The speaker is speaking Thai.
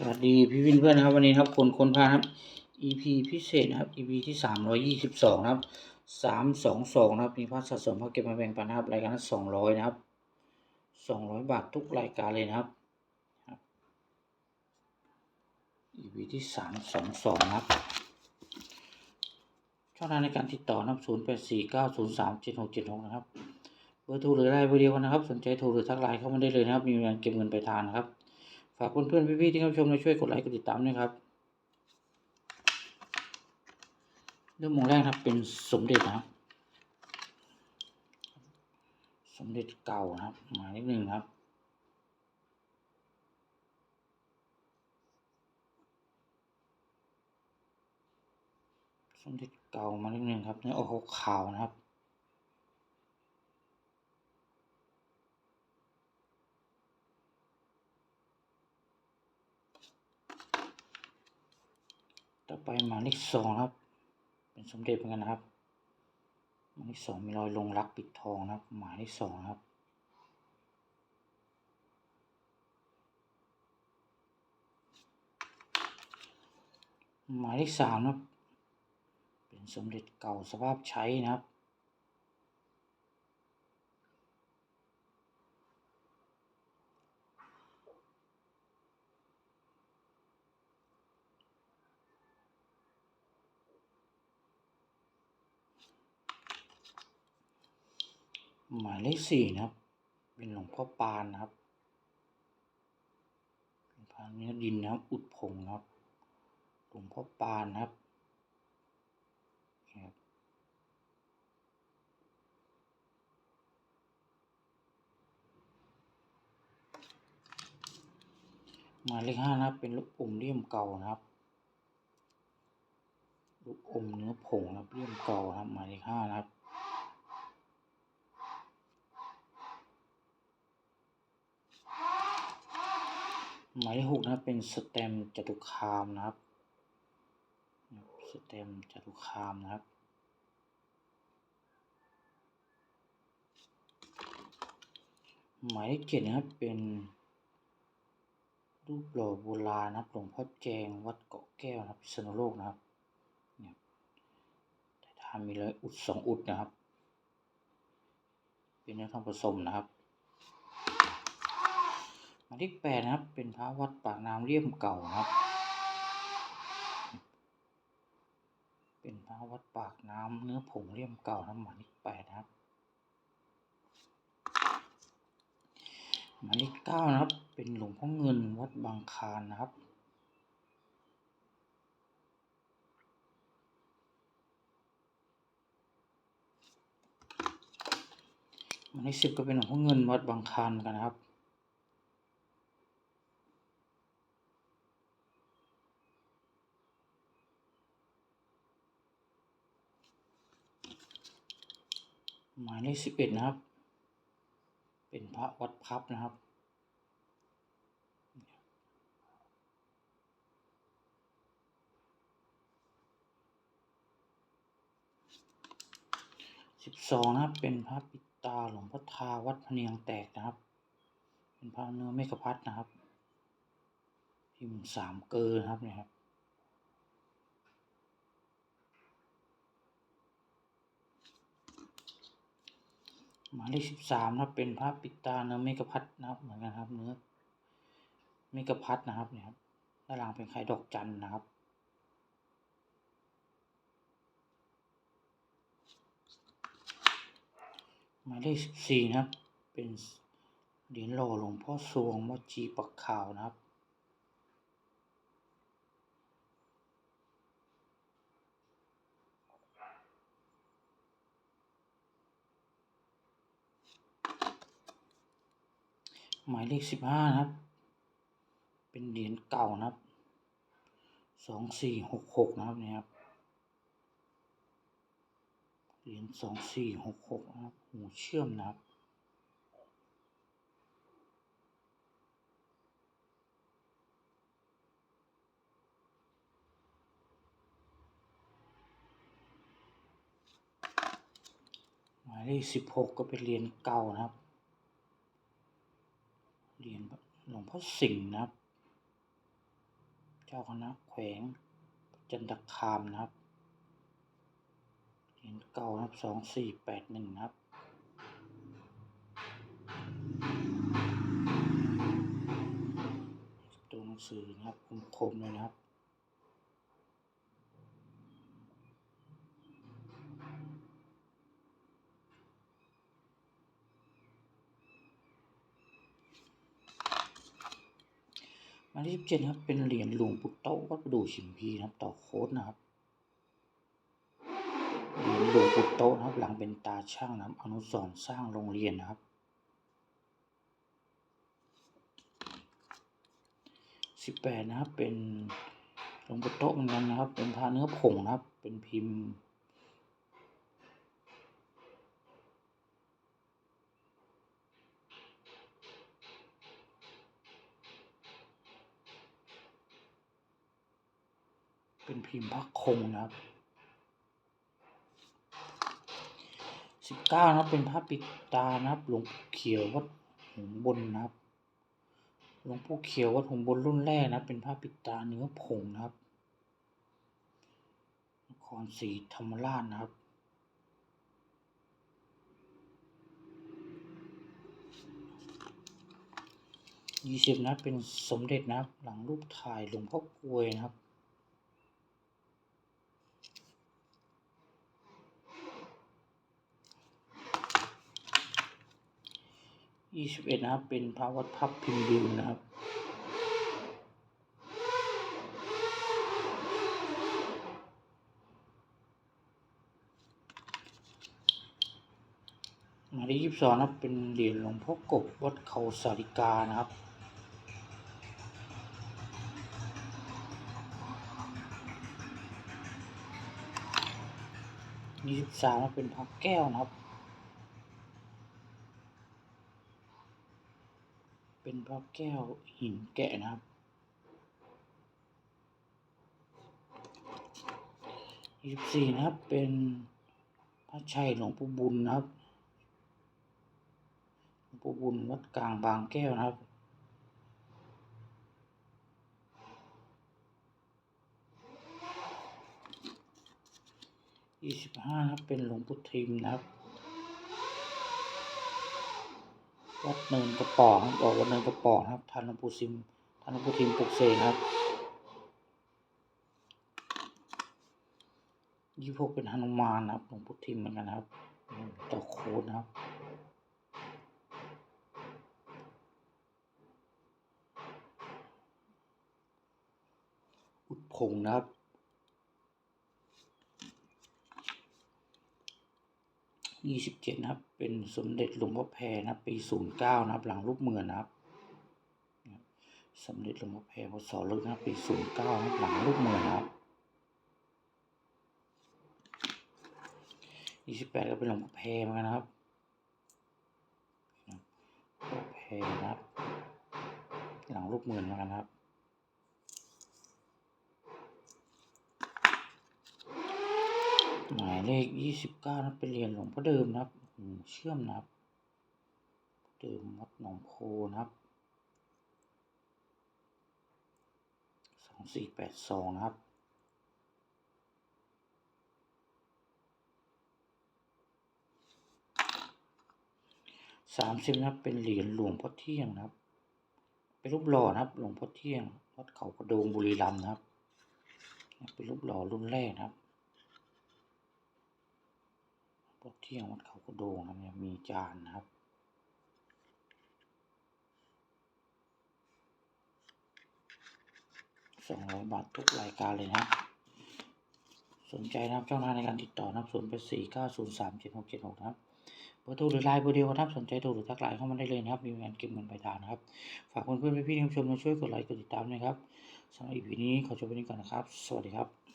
สวัสดีพี่วินเพื่อนนะครับวันนี้ครับคนคนพาครับ EP พิเศษนะครับ EP ที่สามร้อยยี่สิบสองนะครับสามสองสองนะครับมีพาสะสมพาเก็บมาแบ่งปันนะครับรายการละสองร้อยนะครับสองร้อยบาททุกรายการเลยนะครับ EP ที่สามสองสองนะครับช่องทางในการติดต่อนะครับศูนย์แปดสี่เก้าศูนย์สามเจ็ดหกเจ็ดหกนะครับเบอร์โทรหรือไลน์เบอร์เดียวกันนะครับ สนใจโทรหรือทักไลน์เข้ามาได้เลยนะครับ มีเงินเก็บเงินไปทางนะครับ ฝากเพื่อนๆพี่ๆที่เข้าชมมาช่วยกดไลค์กดติดตามด้วยครับเรื่องมงแรกครับเป็นสมเด็จนะครับ สมเด็จเก่านะครับหมายเลขหนึ่งครับสมเด็จเก่ามาเลขหนึ่งครับเนื้อออกขาวนะครับ ต่อไปหมายเลขสองครับ เป็นสมเด็จเหมือนกันนะครับ หมายเลขสองมีรอยลงรักปิดทองนะครับ หมายเลขสองครับหมายเลขสามนะครับ เป็นสมเด็จเก่าสภาพใช้นะครับ หมายเลขสี่นะครับ เป็นหลวงพ่อปานนะครับเป็นพานเนื้อดินนะครับ อุดผงนะครับ หลวงพ่อปานนะครับหมายเลขห้านะครับ เป็นลูกอมเลี่ยมเก่านะครับ ลูกอมเนื้อผงนะครับเลี่ยมเก่านะครับหมายเลขห้านะครับ หมายเลขหกนะครับเป็นสแตมจตุคามนะครับสแตมจตุคามนะครับหมายเลขเจ็ดนะครับเป็นรูปหล่อโบราณนะครับหลวงพ่อแจงวัดเกาะแก้วนะครับพิษณุโลกนะครับเนี่ยแต่ถ้ามีรอยอุดสองอุดนะครับ เป็นเนื้อทองผสมนะครับ ยเลขแปดนะครับ เป็นพระวัดปากน้ำเลี่ยมเก่าครับ เป็นพระวัดปากน้ำเนื้อผงเลี่ยมเก่านะหมายเลขแปดนะครับ หมายเลขเก้านะครับ เป็นหลวงพ่อเงินวัดบางคานนะครับหมายเลขสิบก็เป็นหลวงพ่อเงินวัดบางคานกันนะครับ หมายเลขสิบเอ็ดนะครับ เป็นพระวัดพับนะครับ สิบสองนะครับ เป็นพระปิตาหลวงพ่อทาวัดพเนียงแตกนะครับ เป็นพระเนื้อเมฆพัดนะครับ พิมพ์สามเกลอนะครับเนี่ยครับ หมายเลขสิบสามนะครับเป็นพระปิตาเนื้อเมฆพัดนะครับเหมือนกันครับเนื้อเมฆพัดนะครับเนี่ยครับด้านล่างเป็นไข่ดอกจันนะครับ หมายเลขสิบสี่นะครับ เป็นเหรียญหล่อหลวงพ่อสวงวัดจีปักขาวนะครับ หมายเลขสิบห้านะครับ เป็นเหรียญเก่านะครับสองสี่หกหกนะครับเนี่ยครับเหรียญสองสี่หกหกนะครับหูเชื่อมนะครับหมายเลขสิบหกก็เป็นเหรียญเก่านะครับ เหลวงพ่อสิงห์นะครับ เจ้าคณะแขวงจันทคามนะครับเหรียญเก่านะครับสองสี่แปดหนึ่งนะครับตัวหนังสือนะครับคมๆเลยนะครับ มายเลขสิบเจ็ดครับ เป็นเหรียญหลวงปู่โตวัดประดู่ชิมพีนะครับ ต่อโค้ดนะครับเหรียญหลวงปู่โตนะครับ หลังเป็นตาช่างนะครับอนุสรสร้างโรงเรียนนะครับสิบแปดนะครับเป็นหลวงปู่โตเหมือนกันนะครับ เป็นพระเนื้อผงนะครับ เป็นพิมพ์ เป็นพิมพ์พระคงนะครับสิบเก้านะเป็นพระปิดตานะครับ หลวงปู่เขียววัดหงบนนะครับ หลวงปู่เขียววัดหงบนรุ่นแรกนะเป็นพระปิดตาเนื้อผงนะครับนครศรีธรรมราชนะครับยี่สิบนะเป็นสมเด็จนะครับ หลังรูปถ่ายหลวงพ่อกลวยนะครับ ยี่สิบเอ็ดนะครับ เป็นพระวัดพับพิมพ์ดิวนะครับ หมายเลขยี่สิบสองนะครับ เป็นเหรียญหลวงพ่อกบวัดเขาสาริกานะครับยี่สิบสามครับเป็นพระแก้วนะครับ เป็นพระแก้วหินแกะนะครับ ยี่สิบสี่นะครับ เป็นพระชัยหลวงปู่บุญนะครับ หลวงปู่บุญวัดกลางบางแก้วนะครับยี่สิบห้านะครับเป็นหลวงปู่ทิมนะครับ วัดเนินกระป๋อกครับบอกวัดเนินกระป๋อกนะครับท่านหลวงปู่ซิมท่านหลวงปู่ทิมปลุกเสกครับยี่หกเป็นหนุมานครับหลวงปู่ทิมเหมือนกันครับต่อโคดนครับอุดผงนะครับ ยี่สิบเจ็ดนะครับ เป็นสมเด็จหลวงพ่อแพรนะปีศูนย์เก้านะครับ หลังรูปเหมือนนะครับสมเด็จหลวงพ่อแพรพศลึกนะปีศูนย์เก้านะหลังรูปเหมือนนะครับยี่สิบแปดก็เป็นหลวงพ่อแพรเหมือนกันนะครับหลวงพ่อแพรนะครับ หลังรูปเหมือนเหมือนกันนะครับ หมายเลขยี่สิบเก้านะเป็นเหรียญหลวงพ่อเดิมนะครับเชื่อมนะครับ เดิมวัดหนองโพนะครับสองสี่แปดสองนะครับสามสิบนับเป็นเหรียญหลวงพ่อเที่ยงนะครับ เป็นรูปหล่อนะครับ หลวงพ่อเที่ยงวัดเขากระโดงบุรีรัมย์นะครับ เป็นรูปหล่อรุ่นแรกนะครับ พวกเที่ยงวัดเขากระโดงนะเนี่ยมีจานนะครับ สองร้อยบาททุกรายการเลยนะ สนใจนะครับช่องทางในการติดต่อนะครับศูนย์แปดสี่เก้าศูนย์สามเจ็ดหกเจ็ดหกนะครับเบอร์โทรหรือไลน์เบอร์เดียวนะครับสนใจโทรหรือทักไลน์เข้ามาได้เลยนะครับ มีงานเก็บเงินปลายทางนะครับ ฝากเพื่อนๆพี่ๆที่ชมมาช่วยกดไลค์กดติดตามนะครับสำหรับอีพีนี้ขอจบไปนี้ก่อนนะครับ สวัสดีครับ